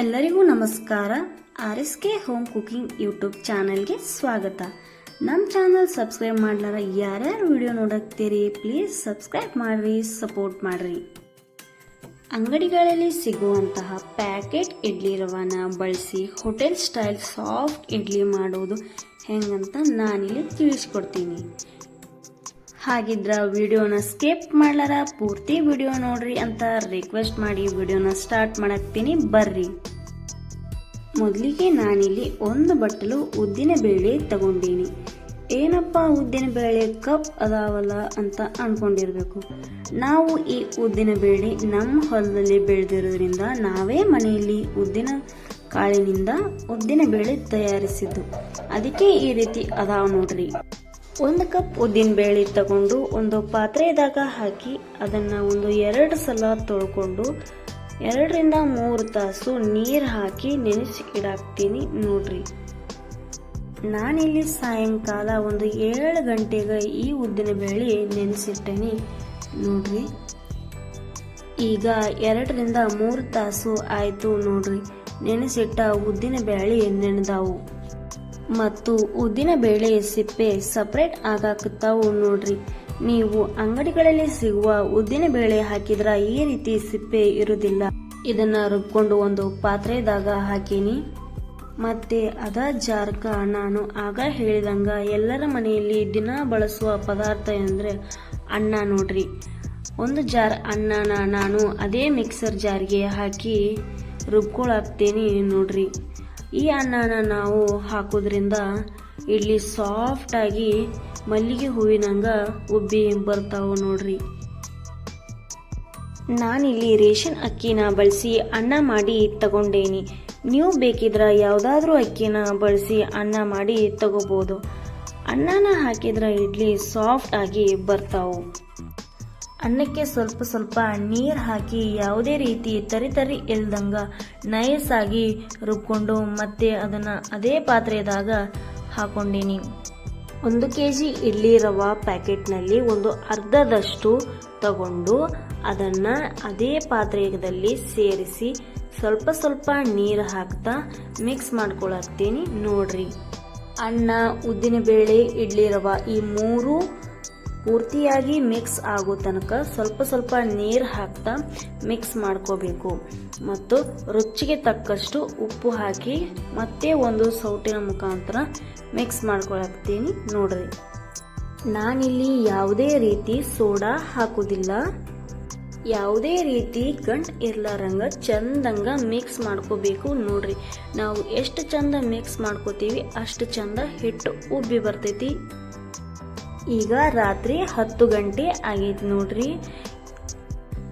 ಎಲ್ಲರಿಗೂ ನಮಸ್ಕಾರ. R S K home cooking YouTube ಚಾನಲ್ಗೆ ಸ್ವಾಗತ. ನಮ್ಮ ಚಾನಲ್ ಸಬ್ಸ್ಕ್ರೈಬ್ ಮಾಡ್ಲಾರ ಯಾರ್ಯಾರು ವಿಡಿಯೋ ನೋಡಕ್ತೀರಿ, ಪ್ಲೀಸ್ ಸಬ್ಸ್ಕ್ರೈಬ್ ಮಾಡ್ರಿ, ಸಪೋರ್ಟ್ ಮಾಡ್ರಿ. ಅಂಗಡಿಗಳಲ್ಲಿ ಸಿಗುವಂತಹ ಪ್ಯಾಕೆಟ್ ಇಡ್ಲಿ ರವಾನ ಬಳಸಿ ಹೋಟೆಲ್ ಸ್ಟೈಲ್ ಸಾಫ್ಟ್ ಇಡ್ಲಿ ಮಾಡೋದು ಹೆಂಗಂತ ನಾನಿಲ್ಲಿ ತಿಳಿಸ್ಕೊಡ್ತೀನಿ. ಹಾಗಿದ್ರ ವಿಡಿಯೋನ ಸ್ಕಿಪ್ ಮಾಡ್ಲಾರ, ಪೂರ್ತಿ ವಿಡಿಯೋ ನೋಡ್ರಿ ಅಂತ ರಿಕ್ವೆಸ್ಟ್ ಮಾಡಿ ವಿಡಿಯೋನ ಸ್ಟಾರ್ಟ್ ಮಾಡಕ್ತೀನಿ. ಬರ್ರಿ. ಮೊದಲಿಗೆ ನಾನಿಲ್ಲಿ ಒಂದು ಬಟ್ಟಲು ಉದ್ದಿನ ಬೇಳೆ ತಗೊಂಡೀನಿ. ಏನಪ್ಪ ಉದ್ದಿನ ಬೇಳೆ ಕಪ್ ಅದಾವಲ್ಲ ಅಂತ ಅಂದ್ಕೊಂಡಿರಬೇಕು ನಾವು ಈ ಉದ್ದಿನ ಬೇಳೆ ನಮ್ಮ ಹೊಲದಲ್ಲಿ ಬೆಳೆದಿರೋದ್ರಿಂದ ನಾವೇ ಮನೆಯಲ್ಲಿ ಉದ್ದಿನ ಕಾಳಿನಿಂದ ಉದ್ದಿನ ಬೇಳೆ ತಯಾರಿಸಿದ್ದು. ಅದಕ್ಕೆ ಈ ರೀತಿ ಅದಾವ ನೋಡ್ರಿ. ಒಂದು ಕಪ್ ಉದ್ದಿನ ಬೇಳೆ ತಗೊಂಡು ಒಂದು ಪಾತ್ರೆದಾಗ ಹಾಕಿ ಅದನ್ನು ಒಂದು ಎರಡು ಸಲ ತೊಳ್ಕೊಂಡು ಎರಡರಿಂದ ಮೂರು ತಾಸು ನೀರು ಹಾಕಿ ನೆನೆಸಿ ಇಡಾಕ್ತೀನಿ ನೋಡ್ರಿ. ನಾನಿಲ್ಲಿ ಸಾಯಂಕಾಲ ಒಂದು ಏಳು ಗಂಟೆಗೆ ಈ ಉದ್ದಿನ ಬೇಳೆ ನೆನೆಸಿಟ್ಟೇನಿ ನೋಡ್ರಿ. ಈಗ ಎರಡರಿಂದ ಮೂರು ತಾಸು ಆಯಿತು ನೋಡ್ರಿ. ನೆನೆಸಿಟ್ಟ ಉದ್ದಿನ ಬೇಳೆ ನೆನೆದಾವು. ಮತ್ತು ಉದ್ದಿನ ಬೇಳೆ ಸಿಪ್ಪೆ ಸಪ್ರೇಟ್ ಆಗಾಕತ್ತಾವು ನೋಡ್ರಿ. ನೀವು ಅಂಗಡಿಗಳಲ್ಲಿ ಸಿಗುವ ಉದ್ದಿನ ಬೇಳೆ ಹಾಕಿದ್ರ ಈ ರೀತಿ ಸಿಪ್ಪೆ ಇರುವುದಿಲ್ಲ. ಇದನ್ನ ರುಬ್ಕೊಂಡು ಒಂದು ಪಾತ್ರೆದಾಗ ಹಾಕೀನಿ. ಮತ್ತೆ ಅದ ಜಾರ್ಕ ನಾನು ಆಗ ಹೇಳಿದಂಗ ಎಲ್ಲರ ಮನೆಯಲ್ಲಿ ದಿನ ಬಳಸುವ ಪದಾರ್ಥ ಎಂದ್ರೆ ಅನ್ನ ನೋಡ್ರಿ. ಒಂದು ಜಾರ್ ಅನ್ನನ ನಾನು ಅದೇ ಮಿಕ್ಸರ್ ಜಾರ್ಗೆ ಹಾಕಿ ರುಬ್ಕೊಳಾಕ್ತೇನೆ ನೋಡ್ರಿ. ಈ ಅನ್ನನ ನಾವು ಹಾಕೋದ್ರಿಂದ ಇಡ್ಲಿ ಸಾಫ್ಟ್ ಆಗಿ ಮಲ್ಲಿಗೆ ಹೂವಿನಂಗ ಉಬ್ಬಿ ಬರ್ತಾವು ನೋಡ್ರಿ. ನಾನಿಲ್ಲಿ ರೇಷನ್ ಅಕ್ಕಿನ ಬಳಸಿ ಅನ್ನ ಮಾಡಿ ತಗೊಂಡೇನಿ. ನೀವು ಬೇಕಿದ್ರೆ ಯಾವುದಾದ್ರೂ ಅಕ್ಕಿನ ಬಳಸಿ ಅನ್ನ ಮಾಡಿ ತಗೋಬೋದು. ಅನ್ನನ ಹಾಕಿದ್ರೆ ಇಡ್ಲಿ ಸಾಫ್ಟ್ ಆಗಿ ಬರ್ತಾವು. ಅನ್ನಕ್ಕೆ ಸ್ವಲ್ಪ ಸ್ವಲ್ಪ ನೀರು ಹಾಕಿ ಯಾವುದೇ ರೀತಿ ತರಿ ತರಿ ಇಲ್ದಂಗ ನೈಸಾಗಿ ರುಬ್ಕೊಂಡು ಮತ್ತೆ ಅದನ್ನು ಅದೇ ಪಾತ್ರೆದಾಗ ಹಾಕೊಂಡೀನಿ. ಒಂದು ಕೆ ಜಿ ಇಡ್ಲಿ ರವೆ ಪ್ಯಾಕೆಟ್ನಲ್ಲಿ ಒಂದು ಅರ್ಧದಷ್ಟು ತಗೊಂಡು ಅದನ್ನ ಅದೇ ಪಾತ್ರೆಯಲ್ಲಿ ಸೇರಿಸಿ ಸ್ವಲ್ಪ ಸ್ವಲ್ಪ ನೀರು ಹಾಕ್ತಾ ಮಿಕ್ಸ್ ಮಾಡ್ಕೊಳತ್ತೀನಿ ನೋಡ್ರಿ. ಅನ್ನ, ಉದ್ದಿನಬೇಳೆ, ಇಡ್ಲಿ ರವ ಈ ಮೂರು ಪೂರ್ತಿಯಾಗಿ ಮಿಕ್ಸ್ ಆಗೋ ತನಕ ಸ್ವಲ್ಪ ಸ್ವಲ್ಪ ನೀರು ಹಾಕ್ತಾ ಮಿಕ್ಸ್ ಮಾಡ್ಕೋಬೇಕು. ಮತ್ತು ರುಚಿಗೆ ತಕ್ಕಷ್ಟು ಉಪ್ಪು ಹಾಕಿ ಮತ್ತೆ ಒಂದು ಸೌಟಿನ ಮುಖಾಂತರ ಮಿಕ್ಸ್ ಮಾಡ್ಕೊಳ್ತೀನಿ ನೋಡ್ರಿ. ನಾನಿಲ್ಲಿ ಯಾವುದೇ ರೀತಿ ಸೋಡಾ ಹಾಕೋದಿಲ್ಲ. ಯಾವುದೇ ರೀತಿ ಗಂಟು ಇರ್ಲಾರಂಗ ಚಂದಂಗ ಮಿಕ್ಸ್ ಮಾಡ್ಕೋಬೇಕು ನೋಡ್ರಿ. ನಾವು ಎಷ್ಟು ಚಂದ ಮಿಕ್ಸ್ ಮಾಡ್ಕೋತೀವಿ ಅಷ್ಟು ಚಂದ ಹಿಟ್ಟು ಉಬ್ಬಿ ಬರ್ತೈತಿ. ಈಗ ರಾತ್ರಿ ಹತ್ತು ಗಂಟೆ ಆಗೈತಿ ನೋಡ್ರಿ.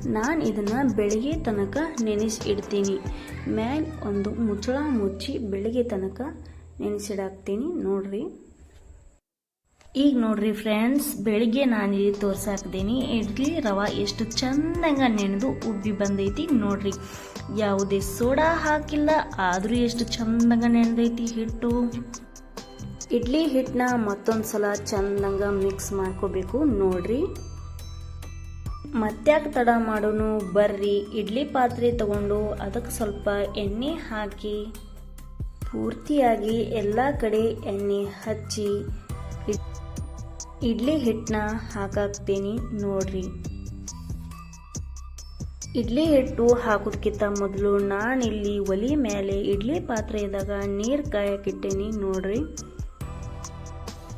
ನಾನು ಇದನ್ನು ಬೆಳಿಗ್ಗೆ ತನಕ ನೆನೆಸಿ ಇಡ್ತೀನಿ ಮ್ಯಾಲ ಒಂದು ಮುಚ್ಚಳ ಮುಚ್ಚಿ ಬೆಳಿಗ್ಗೆ ತನಕ ನೆನೆಸಿಡಾಕ್ತೀನಿ ನೋಡ್ರಿ. ಈಗ ನೋಡ್ರಿ ಫ್ರೆಂಡ್ಸ್, ಬೆಳಿಗ್ಗೆ ನಾನು ಇಲ್ಲಿ ತೋರ್ಸಾಕ್ತೀನಿ. ಇಡ್ಲಿ, ರವೆ ಎಷ್ಟು ಚಂದಂಗ ನೆನೆದು ಉಬ್ಬಿ ಬಂದೈತಿ ನೋಡ್ರಿ. ಯಾವುದೇ ಸೋಡಾ ಹಾಕಿಲ್ಲ, ಆದರೂ ಎಷ್ಟು ಚಂದಂಗ ನೆನೆದೈತಿ ಹಿಟ್ಟು. ಇಡ್ಲಿ ಹಿಟ್ಟನ್ನ ಮತ್ತೊಂದ್ಸಲ ಚಂದಂಗ ಮಿಕ್ಸ್ ಮಾಡ್ಕೋಬೇಕು. ನೋಡ್ರಿ. ಮತ್ತ್ಯಾಕೆ ತಡ ಮಾಡೋನು, ಬರ್ರಿ. ಇಡ್ಲಿ ಪಾತ್ರೆ ತಗೊಂಡು ಅದಕ್ಕೆ ಸ್ವಲ್ಪ ಎಣ್ಣೆ ಹಾಕಿ, ಪೂರ್ತಿಯಾಗಿ ಎಲ್ಲ ಕಡೆ ಎಣ್ಣೆ ಹಚ್ಚಿ ಇಡ್- ಇಡ್ಲಿ ಹಿಟ್ಟನ್ನ ಹಾಕಾಕ್ತೀನಿ ನೋಡ್ರಿ. ಇಡ್ಲಿ ಹಿಟ್ಟು ಹಾಕೋದಕ್ಕಿಂತ ಮೊದಲು ನಾನು ಇಲ್ಲಿ ಒಲಿ ಮೇಲೆ ಇಡ್ಲಿ ಪಾತ್ರೆದಾಗ ನೀರು ಕಾಯಕ್ಕಿಟ್ಟೇನಿ ನೋಡ್ರಿ.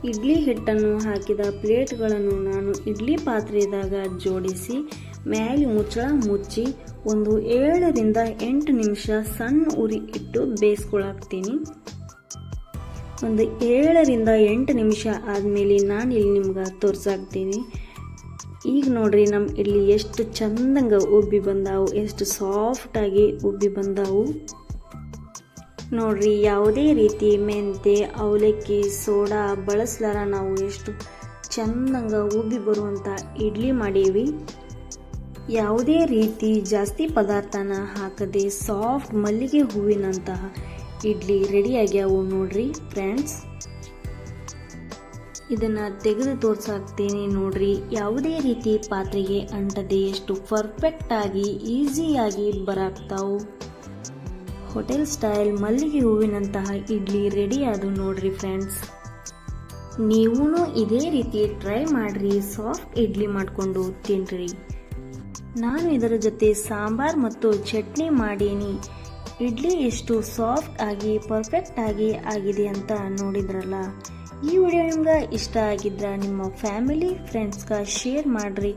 ಇಡ್ಲಿ ಹಿಟ್ಟನ್ನು ಹಾಕಿದ ಪ್ಲೇಟ್ಗಳನ್ನು ನಾನು ಇಡ್ಲಿ ಪಾತ್ರೆದಾಗ ಜೋಡಿಸಿ ಮೇಲೆ ಮುಚ್ಚಳ ಮುಚ್ಚಿ ಒಂದು ಏಳರಿಂದ ಎಂಟು ನಿಮಿಷ ಸಣ್ಣ ಉರಿ ಇಟ್ಟು ಬೇಯಿಸ್ಕೊಳಾಕ್ತೀನಿ. ಒಂದು ಏಳರಿಂದ ಎಂಟು ನಿಮಿಷ ಆದಮೇಲೆ ನಾನು ಇಲ್ಲಿ ನಿಮ್ಗೆ ತೋರ್ಸಾಕ್ತೀನಿ. ಈಗ ನೋಡ್ರಿ ನಮ್ಮ ಇಡ್ಲಿ ಎಷ್ಟು ಚಂದಂಗ ಉಬ್ಬಿ ಬಂದಾವು, ಎಷ್ಟು ಸಾಫ್ಟಾಗಿ ಉಬ್ಬಿ ಬಂದಾವು. ನೋಡ್ರಿ, ಯಾವುದೇ ರೀತಿ ಮೆಂತೆ, ಅವಲಕ್ಕಿ, ಸೋಡಾ ಬಳಸ್ಲಾರ ನಾವು ಎಷ್ಟು ಚಂದಂಗ ಉಬ್ಬಿ ಬರುವಂಥ ಇಡ್ಲಿ ಮಾಡೀವಿ. ಯಾವುದೇ ರೀತಿ ಜಾಸ್ತಿ ಪದಾರ್ಥನ ಹಾಕದೆ ಸಾಫ್ಟ್ ಮಲ್ಲಿಗೆ ಹೂವಿನಂತಹ ಇಡ್ಲಿ ರೆಡಿ ಆಗ್ಯಾವು ನೋಡ್ರಿ ಫ್ರೆಂಡ್ಸ್ ಇದನ್ನ ತೆಗೆದು ತೋರ್ಸಾಕ್ತೇನೆ ನೋಡ್ರಿ, ಯಾವುದೇ ರೀತಿ ಪಾತ್ರೆಗೆ ಅಂಟದೆ ಎಷ್ಟು ಪರ್ಫೆಕ್ಟ್ ಆಗಿ ಈಸಿಯಾಗಿ ಬರಾಕ್ತಾವು. ಹೋಟೆಲ್ ಸ್ಟೈಲ್ ಮಲ್ಲಿಗೆ ಹೂವಿನಂತಹ ಇಡ್ಲಿ ರೆಡಿ ಅದು ನೋಡ್ರಿ ಫ್ರೆಂಡ್ಸ್ ನೀವೂ ಇದೇ ರೀತಿ ಟ್ರೈ ಮಾಡ್ರಿ ಸಾಫ್ಟ್ ಇಡ್ಲಿ ಮಾಡಿಕೊಂಡು ತಿನ್ರಿ. ನಾನು ಇದರ ಜೊತೆ ಸಾಂಬಾರ್ ಮತ್ತು ಚಟ್ನಿ ಮಾಡೀನಿ. ಇಡ್ಲಿ ಎಷ್ಟು ಸಾಫ್ಟ್ ಆಗಿ ಪರ್ಫೆಕ್ಟ್ ಆಗಿ ಆಗಿದೆ ಅಂತ ನೋಡಿದ್ರಲ್ಲ. ಈ ವಿಡಿಯೋ ನಿಮ್ಗೆ ಇಷ್ಟ ಆಗಿದ್ರೆ ನಿಮ್ಮ ಫ್ಯಾಮಿಲಿ ಫ್ರೆಂಡ್ಸ್ಗೆ ಶೇರ್ ಮಾಡಿರಿ.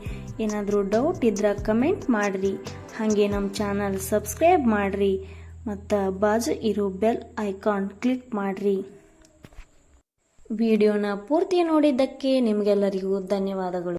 ಏನಾದರೂ ಡೌಟ್ ಇದ್ರೆ ಕಮೆಂಟ್ ಮಾಡಿರಿ. ಹಾಗೆ ನಮ್ಮ ಚಾನಲ್ ಸಬ್ಸ್ಕ್ರೈಬ್ ಮಾಡಿರಿ. ಮತ್ತು ಬಾಜು ಇರೋ ಬೆಲ್ ಐಕಾನ್ ಕ್ಲಿಕ್ ಮಾಡಿರಿ. ವಿಡಿಯೋನ ಪೂರ್ತಿ ನೋಡಿದ್ದಕ್ಕೆ ನಿಮಗೆಲ್ಲರಿಗೂ ಧನ್ಯವಾದಗಳು.